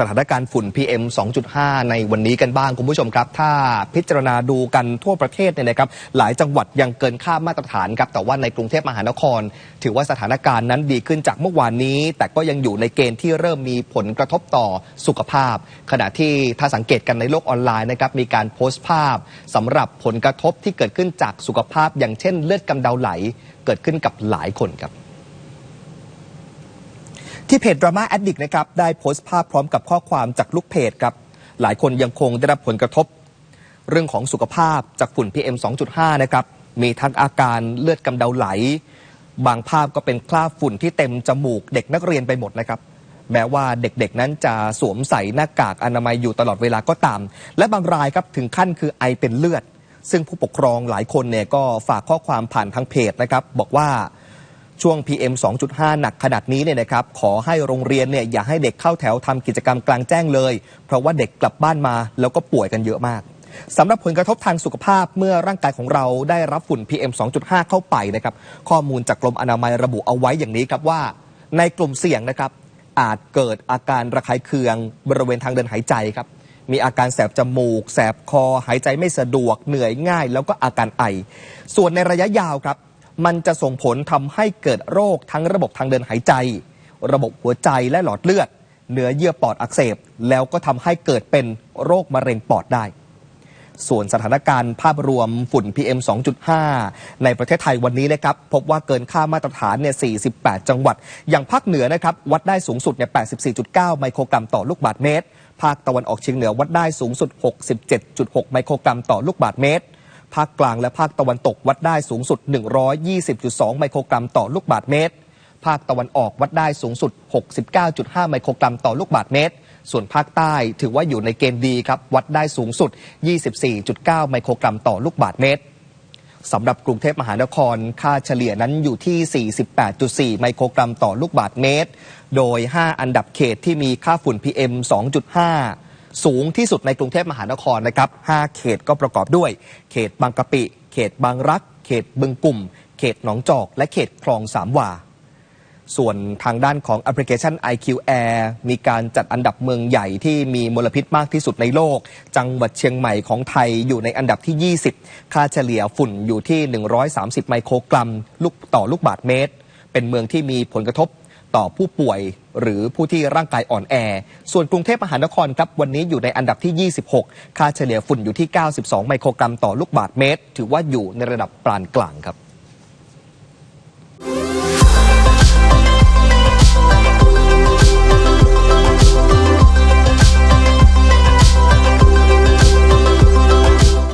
สถานการณ์ฝุ่น PM 2.5 ในวันนี้กันบ้างคุณผู้ชมครับ ถ้าพิจารณาดูกันทั่วประเทศเนี่ยนะครับหลายจังหวัดยังเกินค่ามาตรฐานครับแต่ว่าในกรุงเทพมหานคร ถือว่าสถานการณ์นั้นดีขึ้นจากเมื่อวานนี้ แต่ก็ยังอยู่ในเกณฑ์ที่เริ่มมีผลกระทบต่อสุขภาพ ขณะที่ถ้าสังเกตกันในโลกออนไลน์นะครับมีการโพสต์ภาพสำหรับผลกระทบที่เกิดขึ้นจากสุขภาพ อย่างเช่น เลือดกำเดาไหล เกิดขึ้นกับหลายคนครับ ที่เพจ Drama Addict นะครับได้โพสต์ภาพพร้อมกับข้อความจากลูกเพจครับหลายคนยังคงได้รับผลกระทบ เรื่องของสุขภาพจากฝุ่น PM 2.5 นะครับมีทั้งอาการเลือดกำเดาไหล บางภาพก็เป็นคราบฝุ่นที่เต็มจมูกเด็กนักเรียนไปหมดนะครับแม้ว่าเด็กๆนั้นจะสวมใส่หน้ากากอนามัยอยู่ตลอดเวลาก็ตาม และบางรายครับถึงขั้นคือไอเป็นเลือด ซึ่งผู้ปกครองหลายคนเนี่ยก็ฝากข้อความผ่านทางเพจนะครับบอกว่า ช่วง PM 2.5 หนักขนาดนี้เนี่ยนะครับขอให้โรงเรียนเนี่ยอย่าให้เด็กเข้าแถวทำกิจกรรมกลางแจ้งเลย เพราะว่าเด็กกลับบ้านมาแล้วก็ป่วยกันเยอะมากสำหรับผลกระทบทางสุขภาพเมื่อร่างกายของเราได้รับฝุ่น PM 2.5 เข้าไปนะครับข้อมูลจากกรมอนามัยระบุเอาไว้อย่างนี้ครับว่า ในกลุ่มเสี่ยงนะครับอาจเกิดอาการระคายเคืองบริเวณทางเดินหายใจครับมีอาการแสบจมูก แสบคอ หายใจไม่สะดวก เหนื่อยง่าย แล้วก็อาการไอ ส่วนในระยะยาวครับ มันจะส่งผลทำให้เกิดโรคทั้งระบบทางเดินหายใจ ระบบหัวใจและหลอดเลือดเนื้อเยื่อปอดอักเสบ แล้วก็ทำให้เกิดเป็นโรคมะเร็งปอดได้ ส่วนสถานการณ์ภาพรวมฝุ่น PM 2.5 ในประเทศไทยวันนี้นะครับ พบว่าเกินค่ามาตรฐานเนี่ย 48 จังหวัด อย่างภาคเหนือนะครับ วัดได้สูงสุดเนี่ย 84.9 ไมโครกรัมต่อลูกบาศก์เมตร ภาคตะวันออกเฉียงเหนือวัดได้สูงสุด 67.6 ไมโครกรัมต่อลูกบาศก์เมตร ภาคกลางและภาคตะวันตกวัดได้สูงสุด 120.2 ไมโครกรัมต่อลูกบาศก์เมตร ภาคตะวันออกวัดได้สูงสุด 69.5 ไมโครกรัมต่อลูกบาศก์เมตร ส่วนภาคใต้ถือว่าอยู่ในเกณฑ์ดีครับ วัดได้สูงสุด 24.9 ไมโครกรัมต่อลูกบาศก์เมตรสำหรับกรุงเทพมหานคร ค่าเฉลี่ยนั้นอยู่ที่ 48.4 ไมโครกรัมต่อลูกบาศก์เมตร โดย 5 อันดับเขตที่มีค่าฝุ่น PM 2.5 สูงที่สุดในกรุงเทพมหานครนะครับ5เขตก็ประกอบด้วย เขตบางกะปิ เขตบางรัก เขตบึงกลุ่ม เขตหนองจอก และเขตคลองสามวา ส่วนทางด้านของแอปพลิเคชัน IQ Air มีการจัดอันดับเมืองใหญ่ที่มีมลพิษมากที่สุดในโลก จังหวัดเชียงใหม่ของไทยอยู่ในอันดับที่ 20 ค่าเฉลี่ยฝุ่นอยู่ที่ 130 ไมโครกรัม ลูกต่อลูกบาศก์เมตร เป็นเมืองที่มีผลกระทบ ต่อผู้ป่วยหรือผู้ที่ร่างกายอ่อนแอ ส่วนกรุงเทพมหานครครับวันนี้อยู่ในอันดับที่ 26 ค่าเฉลี่ยฝุ่นอยู่ที่ 92 ไมโครกรัมต่อลูกบาศก์เมตร ถือว่าอยู่ในระดับปานกลางครับ